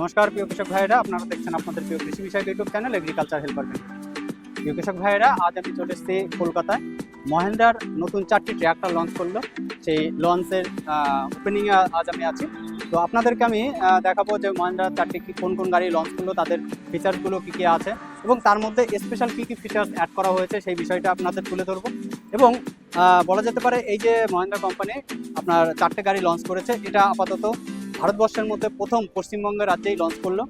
নমস্কার, প্রিয় কৃষক ভাইয়েরা। আপনারা দেখছেন আপনাদের প্রিয় কৃষি বিষয়ক ইউটিউব চ্যানেল এগ্রিকালচার হেল্পার প্রিয় কৃষক ভাইয়েরা, আজ আমি চলে এসেছি কলকাতায়। মহেন্দ্রার নতুন চারটি ট্র্যাক্টর লঞ্চ করল। সেই লঞ্চের ওপেনিংয়ে আজ আমি আছি। তো আপনাদেরকে আমি দেখাবো যে মহেন্দ্রার চারটি কি, কোন কোন গাড়ি লঞ্চ করল, তাদের ফিচার্সগুলো কী কী আছে। এবং তার মধ্যে স্পেশাল কী কী ফিচার্স অ্যাড করা হয়েছে, সেই বিষয়টা আপনাদের তুলে ধরবো। এবং বলা যেতে পারে এই যে মহেন্দ্রা কোম্পানি আপনার চারটে গাড়ি লঞ্চ করেছে, এটা আপাতত ভারতবর্ষের মধ্যে প্রথম পশ্চিমবঙ্গের রাজ্যেই লঞ্চ করল।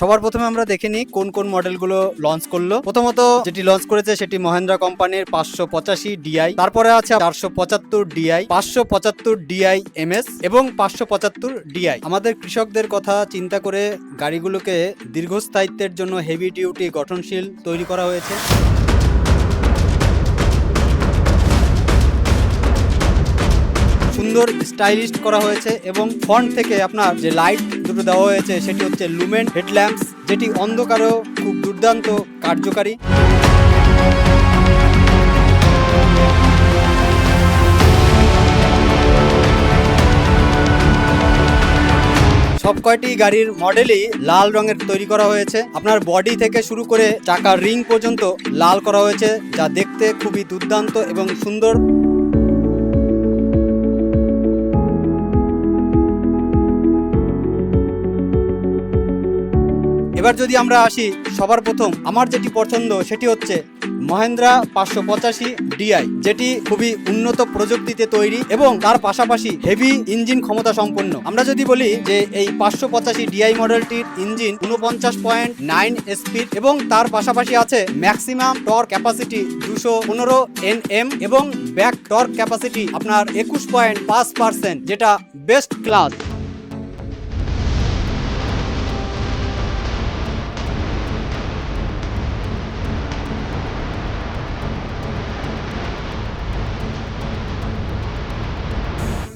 সবার প্রথমে আমরা দেখে নিই কোন কোন মডেলগুলো লঞ্চ করল। প্রথমত যেটি লঞ্চ করেছে সেটি মহেন্দ্রা কোম্পানির পাঁচশো পঁচাশি ডিআই তারপরে আছে চারশো পঁচাত্তর ডিআই পাঁচশো পঁচাত্তর ডিআই এম এস এবং পাঁচশো পঁচাত্তর ডিআই আমাদের কৃষকদের কথা চিন্তা করে গাড়িগুলোকে দীর্ঘস্থায়িত্বের জন্য হেভি ডিউটি গঠনশীল তৈরি করা হয়েছে। সুন্দর স্টাইলিশ করা হয়েছে এবং ফ্রন্ট থেকে আপনার যে লাইট দুটো দেওয়া হয়েছে, সেটি হচ্ছে লুমেন হেডল্যাম্পস, যেটি অন্ধকারেও খুব দুর্দান্ত, কার্যকারী। সব কয়টি গাড়ির মডেলই লাল রঙের তৈরি করা হয়েছে। আপনার বডি থেকে শুরু করে চাকার রিং পর্যন্ত লাল করা হয়েছে, যা দেখতে খুবই দুর্দান্ত এবং সুন্দর। এবার যদি আমরা আসি, সবার প্রথম আমার যেটি পছন্দ সেটি হচ্ছে মহেন্দ্রা পাঁচশো পঁচাশি ডিআই যেটি খুবই উন্নত প্রযুক্তিতে তৈরি এবং তার পাশাপাশি হেভি ইঞ্জিন ক্ষমতা সম্পন্ন। আমরা যদি বলি যে এই পাঁচশো পঁচাশি ডিআই মডেলটির ইঞ্জিন উনপঞ্চাশ পয়েন্ট নাইন স্পিড এবং তার পাশাপাশি আছে ম্যাক্সিমাম টর্ক ক্যাপাসিটি দুশো পনেরো এন এম এবং ব্যাক টর্ক ক্যাপাসিটি আপনার একুশ পয়েন্ট পাঁচ পার্সেন্ট যেটা বেস্ট ক্লাস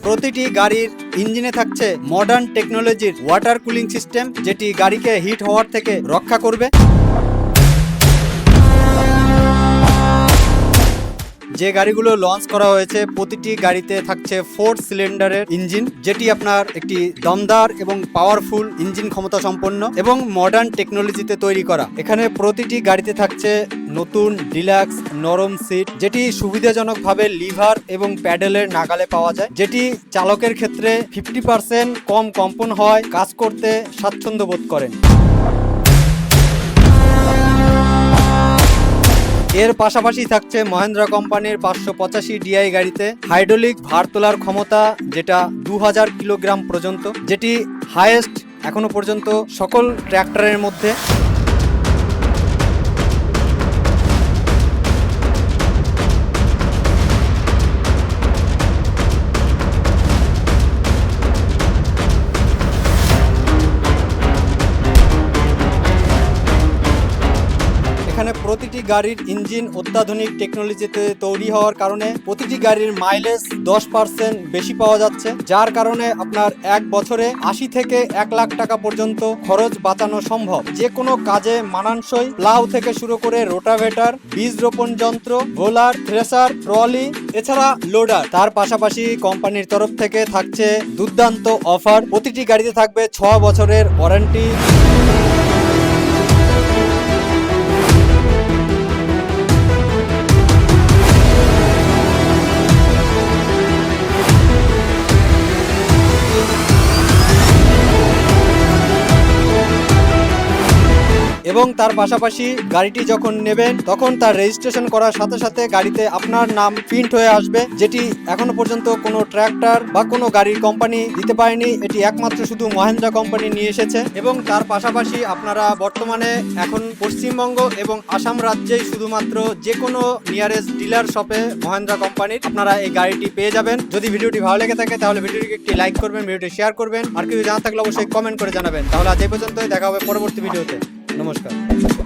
প্রতিটি গাড়ির ইঞ্জিনে থাকছে মডার্ন টেকনোলজির ওয়াটার কুলিং সিস্টেম যেটি গাড়িকে হিট হওয়ার থেকে রক্ষা করবে। যে গাড়িগুলো লঞ্চ করা হয়েছে, প্রতিটি গাড়িতে থাকছে ফোর সিলিন্ডারের ইঞ্জিন যেটি আপনার একটি দমদার এবং পাওয়ারফুল ইঞ্জিন ক্ষমতা সম্পন্ন এবং মডার্ন টেকনোলজিতে তৈরি করা। এখানে প্রতিটি গাড়িতে থাকছে নতুন ডিলাক্স নরম সিট যেটি সুবিধাজনকভাবে লিভার এবং প্যাডেলের নাগালে পাওয়া যায়, যেটি চালকের ক্ষেত্রে ফিফটি পার্সেন্ট কম কম্পন হয়, কাজ করতে স্বাচ্ছন্দ্য বোধ করেন। এর পাশাপাশি থাকছে মহেন্দ্রা কোম্পানির পাঁচশো পঁচাশি ডিআই গাড়িতে হাইড্রোলিক ভার তোলার ক্ষমতা যেটা দু হাজার কিলোগ্রাম পর্যন্ত, যেটি হায়েস্ট এখনও পর্যন্ত সকল ট্র্যাক্টরের মধ্যে। প্রতিটি গাড়ির ইঞ্জিন অত্যাধুনিক টেকনোলজিতে তৈরি হওয়ার কারণে প্রতিটি গাড়ির মাইলেজ দশ পার্সেন্ট বেশি পাওয়া যাচ্ছে, যার কারণে আপনার এক বছরে আশি থেকে এক লাখ টাকা পর্যন্ত খরচ বাঁচানো সম্ভব। যে কোনো কাজে মানানসই প্লাউ থেকে শুরু করে রোটাভেটার বীজ রোপণ যন্ত্র গোলার থ্রেসার ট্রলি এছাড়া লোডার তার পাশাপাশি কোম্পানির তরফ থেকে থাকছে দুর্দান্ত অফার প্রতিটি গাড়িতে থাকবে ছ বছরের ওয়ারেন্টি এবং তার পাশাপাশি গাড়িটি যখন নেবেন, তখন তার রেজিস্ট্রেশন করার সাথে সাথে গাড়িতে আপনার নাম প্রিন্ট হয়ে আসবে, যেটি এখনও পর্যন্ত কোনো ট্র্যাক্টর বা কোনো গাড়ির কোম্পানি দিতে পারেনি। এটি একমাত্র শুধু মহেন্দ্রা কোম্পানি নিয়ে এসেছে এবং তার পাশাপাশি আপনারা বর্তমানে এখন পশ্চিমবঙ্গ এবং আসাম রাজ্যেই শুধুমাত্র যে কোনো নিয়ারেস্ট ডিলার শপে মহেন্দ্রা কোম্পানির আপনারা এই গাড়িটি পেয়ে যাবেন। যদি ভিডিওটি ভালো লেগে থাকে, তাহলে ভিডিওটিকে একটি লাইক করবেন, ভিডিওটি শেয়ার করবেন। আর কিছু জানা থাকলে অবশ্যই কমেন্ট করে জানাবেন। তাহলে আজ এই পর্যন্তই, দেখা হবে পরবর্তী ভিডিওতে। নমস্কার।